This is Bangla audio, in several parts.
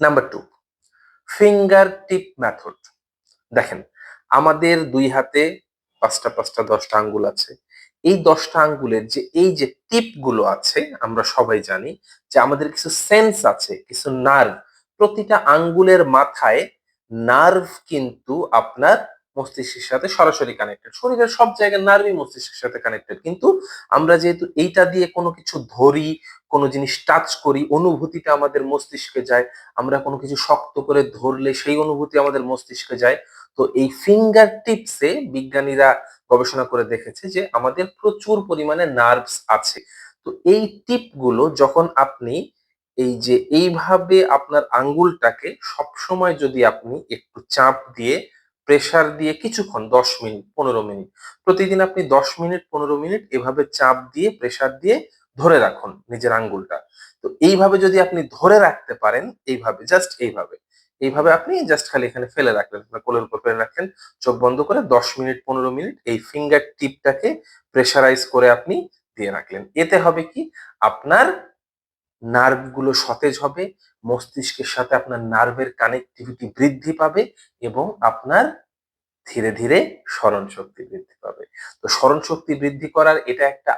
নাম্বার টু ফিঙ্গার টিপ মেথড দেখেন, আমাদের দুই হাতে পাঁচটা পাঁচটা, দশটা আঙ্গুল আছে। এই দশটা আঙ্গুলের যে, এই যে টিপগুলো আছে, আমরা সবাই জানি যে আমাদের কিছু সেন্স আছে, কিছু নার্ভ। প্রতিটা আঙ্গুলের মাথায় নার্ভ কিন্তু আপনার মস্তিষ্কের সাথে সরাসরি কানেক্টেড শরীরের সব জায়গায় নার্ভই মস্তিষ্কের সাথে কানেক্টেড কিন্তু আমরা যেহেতু এইটা দিয়ে কোনো কিছু ধরি, কোনো জিনিস টাচ করি, অনুভূতিটা আমাদের মস্তিষ্কে যায়, আমরা কোনো কিছু শক্ত করে ধরলে সেই অনুভূতি আমাদের মস্তিষ্কে যায়। তো এই ফিঙ্গার টিপসে বিজ্ঞানীরা গবেষণা করে দেখেছে যে আমাদের প্রচুর পরিমাণে নার্ভস আছে। তো এই টিপগুলো যখন আপনি এই যে এইভাবে আপনার আঙ্গুলটাকে সবসময় যদি আপনি একটু চাপ দিয়ে প্রেসার দিয়ে কিছুক্ষণ, দশ মিনিট, পনেরো মিনিট। প্রতিদিন আপনি দশ মিনিট, পনেরো মিনিট এভাবে চাপ দিয়ে প্রেসার দিয়ে ধরে রাখুন নিজের আঙ্গুলটা। তো এইভাবে যদি আপনি ধরে রাখতে পারেন, এইভাবে জাস্ট এইভাবে। এইভাবে আপনি জাস্ট খালি এখানে ফেলে রাখলেন আপনার কোলের উপর ফেলে রাখলেন, চোখ বন্ধ করে দশ মিনিট, পনেরো মিনিট এই ফিঙ্গার টিপটাকে প্রেসারাইজ করে আপনি দিয়ে রাখলেন। এতে হবে কি? আপনার নার্ভগুলো সতেজ হবে, মস্তিষ্কের সাথে আপনার নার্ভের কানেক্টিভিটি বৃদ্ধি পাবে এবং আপনার ধীরে ধীরে স্মরণ শক্তি বৃদ্ধি পাবে। তো স্মরণ শক্তি বৃদ্ধি করার এটা একটা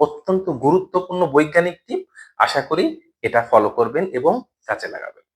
অত্যন্ত গুরুত্বপূর্ণ বৈজ্ঞানিক টিপ। আশা করি এটা ফলো করবেন এবং কাজে লাগাবেন।